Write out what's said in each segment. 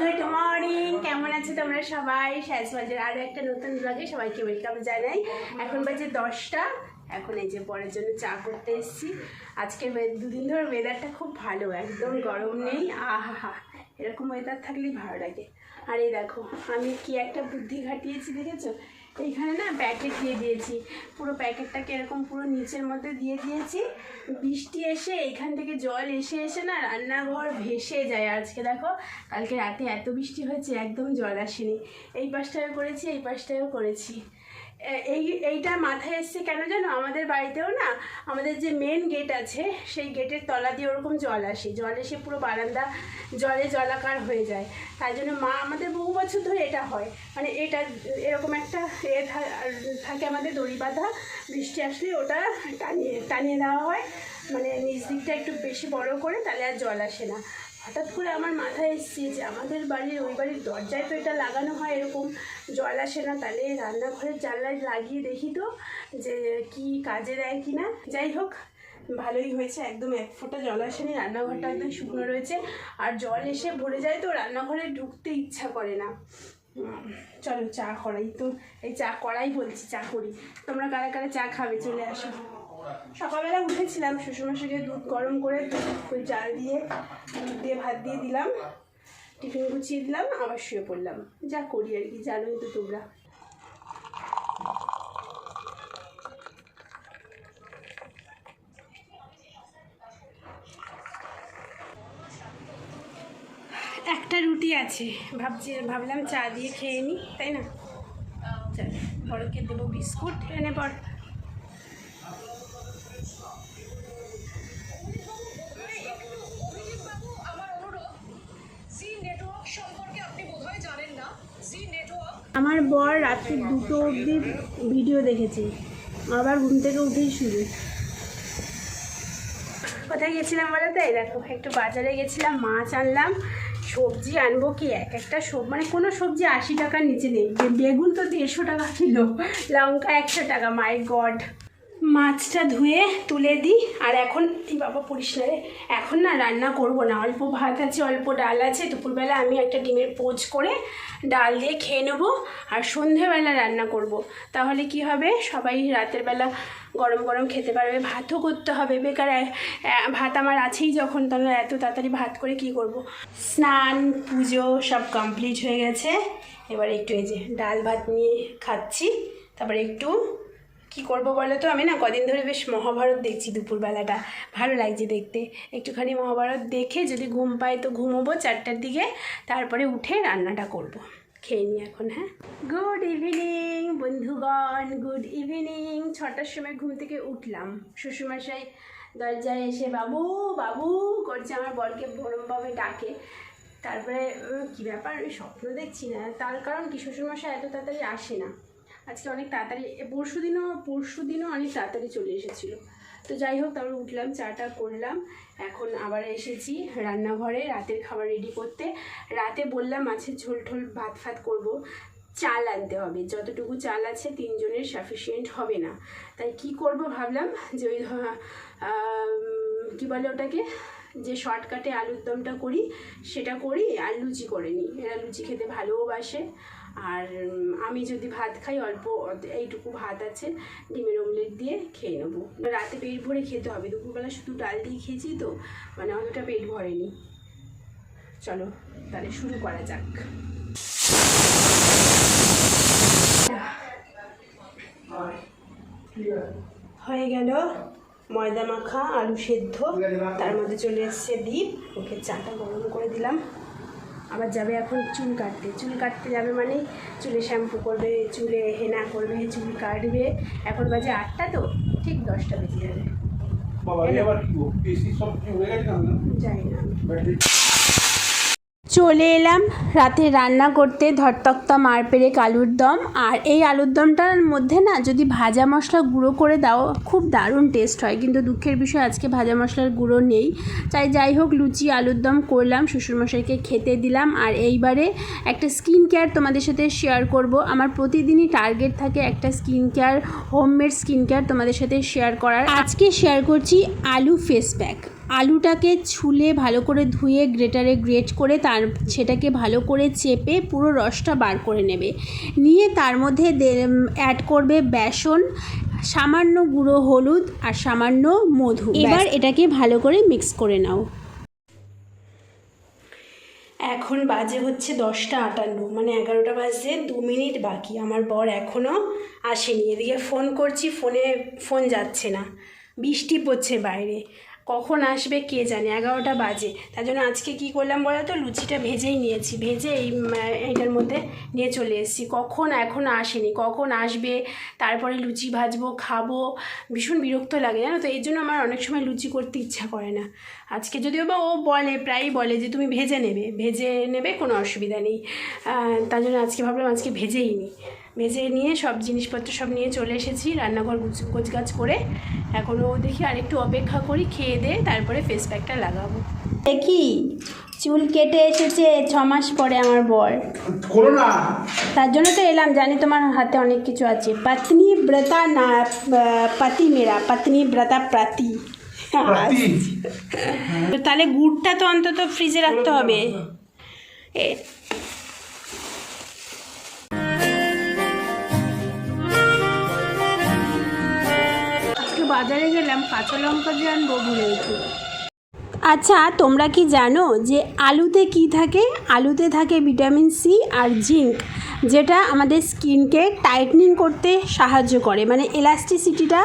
Good morning কেমন আছে তোমরা সবাই? সাজবাজের আরও একটা নতুন ব্লগে সবাইকে ওয়েলকাম জানাই। এখন বাজে দশটা। এখন এই যে পরের জন্য চা করতে এসেছি। আজকে দুদিন ধরে ওয়েদারটা খুব ভালো, একদম গরম নেই। আহা, এরকম ওয়েদার থাকলেই ভালো লাগে। আর এই দেখো, আমি কি একটা বুদ্ধি ঘাটিয়েছি দেখেছ? এইখানে না প্যাকেট দিয়ে দিয়েছি। পুরো প্যাকেটটাকে এরকম পুরো নিচের মধ্যে দিয়ে দিয়েছি। বৃষ্টি এসে এইখান থেকে জল এসে এসে না রান্নাঘর ভেসে যায় আজকে, দেখো। কালকে রাতে এত বৃষ্টি হয়েছে, একদম জল আসেনি। এই পাশটাও করেছি, এই পাশটাও করেছি। এই, এইটা মাথায় এসছে কেন জানো? আমাদের বাড়িতেও না, আমাদের যে মেন গেট আছে, সেই গেটের তলা দিয়ে ওরকম জল আসে। জল এসে পুরো বারান্দা জলে জলাকার হয়ে যায়। তাই জন্য মা, আমাদের বহু বছর ধরে এটা হয়। মানে এটা এরকম একটা এ থাকে আমাদের দড়ি বাঁধা, বৃষ্টি আসলে ওটা টানিয়ে টানিয়ে দেওয়া হয়। মানে নিচ দিকটা একটু বেশি বড় করে, তাহলে আর জল আসে না। হঠাৎ করে আমার মাথায় এসছে যে আমাদের বাড়ির, ওই বাড়ির দরজায় তো এটা লাগানো হয় এরকম, জল আসে না, তাহলে রান্নাঘরের জানলায় লাগিয়ে দেখি তো যে কি কাজে দেয় কি না। যাই হোক, ভালোই হয়েছে, একদম এক ফোঁটা জল আসেনি, রান্নাঘরটা একদম শুকনো রয়েছে। আর জল এসে ভরে যায় তো, রান্নাঘরে ঢুকতে ইচ্ছা করে না। চলো চা করাই তো, এই চা করাই বলছি, চা করি। তোমরা কারা কারা চা খাবে, চলে আসো। সকালবেলা উঠেছিলাম শ্বশুরমশাইকে দুধ গরম করে দুধ ওই জাল দিয়ে, দুধ দিয়ে ভাত দিয়ে দিলাম। টিফিন গুছিয়ে দিলাম, আবার শুয়ে পড়লাম। যা করি আর কি জানোই তো তোমরা। একটা রুটি আছে, ভাবছি, ভাবলাম চা দিয়ে খেয়ে নিই তাই না? বড়কে দেবো বিস্কুট, এনে পর আমার বর রাত্রি দুটো অবধি ভিডিও দেখেছে। আবার ঘুম থেকে উঠেই শুরু। কোথায় গেছিলাম বলো তো? এই দেখো, একটু বাজারে গেছিলাম, মাছ আনলাম, সবজি আনব কি এক একটা সব মানে কোনো সবজি আশি টাকার নিচে নেই। বেগুন তো দেড়শো টাকা কিলো, লঙ্কা একশো টাকা, মাই গড। মাছটা ধুয়ে তুলে দিই। আর এখন, এই বাবা পড়িস না রে এখন না রান্না করব না। অল্প ভাত আছে, অল্প ডাল আছে। দুপুরবেলা আমি একটা ডিমের পোচ করে ডাল দিয়ে খেয়ে নেব আর সন্ধেবেলা রান্না করব। তাহলে কি হবে? সবাই রাতের বেলা গরম গরম খেতে পারবে। ভাতও করতে হবে। বেকার ভাত আমার আছেই যখন। তাহলে এত তাড়াতাড়ি ভাত করে কি করব। স্নান, পুজো সব কমপ্লিট হয়ে গেছে। এবার একটু এই যে ডাল ভাত নিয়ে খাচ্ছি। তারপরে একটু কি করব বলো তো? আমি না কদিন ধরে বেশ মহাভারত দেখছি দুপুরবেলাটা। ভালো লাগছে দেখতে। একটুখানি মহাভারত দেখে যদি ঘুম পাই তো ঘুমোবো চারটার দিকে। তারপরে উঠে রান্নাটা করব। খেয়ে নিই এখন হ্যাঁ? গুড ইভিনিং বন্ধুগণ। গুড ইভিনিং ছটার সময় ঘুম থেকে উঠলাম। শ্বশুরমশাই দরজায় এসে, বাবু বাবু, করছে আমার বরকে ভরমভাবে ডাকে। তারপরে কী ব্যাপার? স্বপ্ন দেখছি না। তার কারণ কি? শ্বশুরমশাই এত তাড়াতাড়ি আসে না। আজকে অনেক তাড়াতাড়ি পরশু দিনও পরশু দিনও অনেক তাড়াতাড়ি চলে এসেছিল। তো যাই হোক, তারপর উঠলাম, চাটা করলাম, এখন আবার এসেছি রান্নাঘরে, রাতের খাবার রেডি করতে। রাতে বললাম মাছের ঝোল ঠোল ভাত ফাত করব। চাল আনতে হবে, যতটুকু চাল আছে তিনজনের সাফিসিয়েন্ট হবে না। তাই কি করব ভাবলাম যে ওই কি বলে ওটাকে, যে শর্টকাটে আলুর দমটা করি, সেটা করি, আর লুচি করে নিই। এরা লুচি খেতে ভালোবাসে আর আমি যদি ভাত খাই, অল্প এইটুকু ভাত আছে, ডিমের অমলেট দিয়ে খেয়ে নেব। রাতে পেট ভরে খেতে হবে। দুপুরবেলা শুধু ডাল দিয়ে খেয়েছি তো মানে অতটা পেট ভরেনি। চলো, তাহলে শুরু করা যাক। হয়ে গেল ময়দা মাখা, আলু সেদ্ধ। তার মধ্যে চলে এসছে দ্বীপ ওকে চাটা গরম করে দিলাম। আবার যাবে এখন চুল কাটতে। চুল কাটতে যাবে মানে চুলে শ্যাম্পু করবে চুলে হেনা করবে চুল কাটবে। এখন বাজে আটটা তো ঠিক দশটা বেজে যাবে। গেছে না? জানি চলে এলাম। রাতে রান্না করতে ধরতক্তা মার পেরে আলুর দম। আর এই আলুর দমটার মধ্যে না যদি ভাজা মশলা গুঁড়ো করে দাও, খুব দারুণ টেস্ট হয়। কিন্তু দুঃখের বিষয়, আজকে ভাজা মশলার গুঁড়ো নেই। তাই যাই হোক, লুচি, আলুর দম করলাম, শ্বশুরমশাইকে খেতে দিলাম। আর এইবারে একটা স্কিন কেয়ার তোমাদের সাথে শেয়ার করব। আমার প্রতিদিনই টার্গেট থাকে একটা skin care homemade skin care তোমাদের সাথে শেয়ার করার। আজকে শেয়ার করছি আলু ফেস প্যাক আলুটাকে ছুলে ভালো করে ধুয়ে গ্রেটারে গ্রেট করে তার সেটাকে ভালো করে চেপে পুরো রসটা বার করে নেবে। নিয়ে তার মধ্যে অ্যাড করবে বেসন সামান্য গুঁড়ো হলুদ আর সামান্য মধু। এবার এটাকে ভালো করে মিক্স করে নাও। এখন বাজে হচ্ছে দশটা আটান্ন মানে এগারোটা বাজে দু মিনিট বাকি। আমার বর এখনও আসেনি এদিকে ফোন করছি ফোনে ফোন যাচ্ছে না। বৃষ্টি পড়ছে বাইরে। কখন আসবে কে জানে? এগারোটা বাজে। তার জন্য আজকে কী করলাম বলো তো? লুচিটা ভেজেই নিয়েছি। ভেজে এই এইটার মধ্যে নিয়ে চলে এসেছি। কখন এখন আসেনি? কখন আসবে? তারপরে লুচি ভাজবো, খাব। ভীষণ বিরক্ত লাগে, জানো তো? এই জন্য আমার অনেক সময় লুচি করতে ইচ্ছা করে না। আজকে যদিও বা ও বলে, প্রায়ই বলে যে তুমি ভেজে নেবে। ভেজে নেবে, কোনো অসুবিধা নেই। তার জন্য আজকে ভাবলাম আজকে ভেজেই নিই ভেজে নিয়ে সব জিনিসপত্র সব নিয়ে চলে এসেছি রান্নাঘর গোছ গাছ করে। এখনও দেখি আরেকটু অপেক্ষা করি খেয়ে দিয়ে তারপরে ফেস প্যাকটা লাগাবো। দেখি চুল কেটে এসেছে ছ মাস পরে আমার বর। করো না। তার জন্য তো এলাম জানি তোমার হাতে অনেক কিছু আছে। পত্নী ব্রতা না পাতি মেরা পত্নী ব্রতা প্রাতি। তাহলে গুড়টা তো অন্তত ফ্রিজে রাখতে হবে। বাজারে গেলাম কাঁচা লঙ্কা যে আনব ভুলে গেছি আচ্ছা তোমরা কি জানো যে আলুতে কি থাকে? আলুতে থাকে ভিটামিন সি আর জিঙ্ক যেটা আমাদের স্কিনকে টাইটনিং করতে সাহায্য করে। মানে এলাস্টিসিটিটা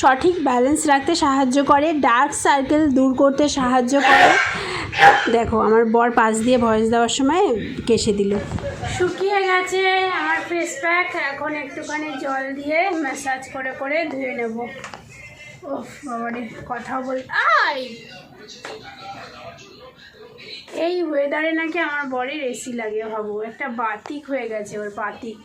সঠিক ব্যালেন্স রাখতে সাহায্য করে ডার্ক সার্কেল দূর করতে সাহায্য করে। দেখো আমার বর পাশ দিয়ে ভয়েস দেওয়ার সময় কেসে দিল। শুকিয়ে গেছে আমার ফেস প্যাক এখন একটুখানি জল দিয়ে ম্যাসাজ করে করে ধুয়ে নেব। ও বাবারে কথা বল আই এই ওয়েদারে নাকি আমার বরের এসি লাগে ভাবো। একটা বাতিক হয়ে গেছে ওর বাতিক।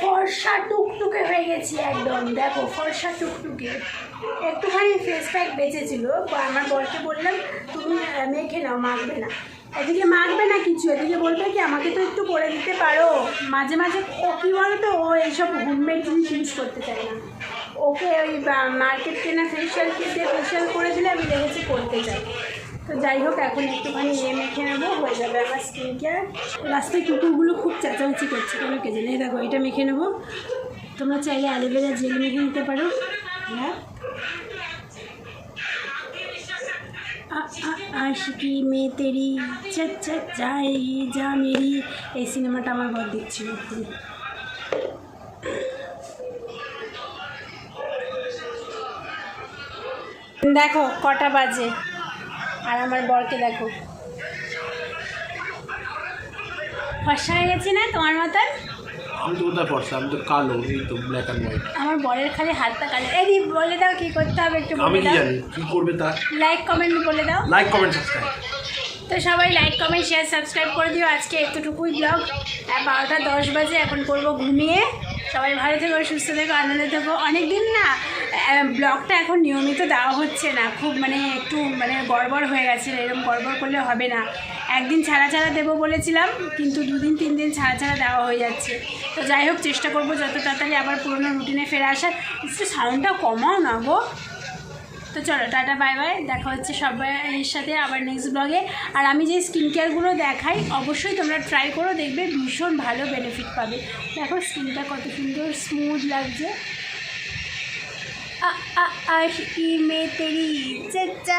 ফর্সা টুকটুকে হয়ে গেছি একদম। দেখো ফর্সা টুকটুকে। একটুখানি ফেস প্যাক বেঁচেছিল। আমার বরকে বললাম, তুমি মেখে নাও, মাখবে না। এদিকে মাখবে না কিছু, এদিকে বলবে কি, আমাকে তো একটু করে দিতে পারো। মাঝে মাঝে ও কী বলো তো ও এইসব হোমমেড জিনিস ইউজ করতে চায় না। ওকে ওই মার্কেট কেনা ফেশিয়াল কিট ফেশিয়াল করে দিলে আমি দেখেছি করতে চাই তো যাই হোক, এখন একটুখানি এ মেখে নেব, হয়ে যাবে আমার স্কিন কেয়ার রাস্তায় কুকুরগুলো খুব চেঁচামেচি করছে, কেন কে জানে এই দেখো, এটা মেখে নেব। তোমরা চাইলে অ্যালোভেরা জেল মেখে নিতে পারো। আশকি মে তেরি চাই যা, মেরি। এই সিনেমাটা আমার বহু দেখছিল। দেখো, কটা বাজে। আর আমার বরকে দেখো। ফসা হয়ে গেছে না তোমার মতন? আমি তো কোথায় পড়ছি আমি তো কালো এই তো ব্ল্যাক অ্যান্ড হোয়াইট আমার বরের খালি হাতটা কালো। এই বলে দাও কি করতে হবে একটু আমি কি জানি কি করবে তা? লাইক কমেন্ট বলে দাও। লাইক কমেন্ট সাবস্ক্রাইব তো সবাই লাইক কমেন্ট শেয়ার সাবস্ক্রাইব করে দিও। আজকে এতটুকুই ব্লগ বারোটা দশ বাজে এখন করব ঘুমিয়ে। সবাই ভালো থেকো সুস্থ থেকো আনন্দে থেকো। অনেক দিন না ব্লগটা এখন নিয়মিত দেওয়া হচ্ছে না। খুব মানে একটু মানে গড়বড় হয়ে গেছে এরকম গড়বড় করলে হবে না। একদিন ছাড়া ছাড়া দেবো বলেছিলাম, কিন্তু দুদিন, তিন দিন ছাড়া ছাড়া দেওয়া হয়ে যাচ্ছে। তো যাই হোক, চেষ্টা করব যত তাড়াতাড়ি আবার পুরোনো রুটিনে ফিরে আসার। একটু সাউন্ডটা কমাও না গো। তো চলো, টাটা, বাই বাই। দেখা হচ্ছে সবাইয়ের সাথে আবার নেক্সট ব্লগে আর আমি যে স্কিন কেয়ারগুলো দেখাই, অবশ্যই তোমরা ট্রাই করো, দেখবে ভীষণ ভালো বেনিফিট পাবে। দেখো স্কিনটা কত সুন্দর স্মুথ লাগছে। আ আ আশকি মে তেরি চা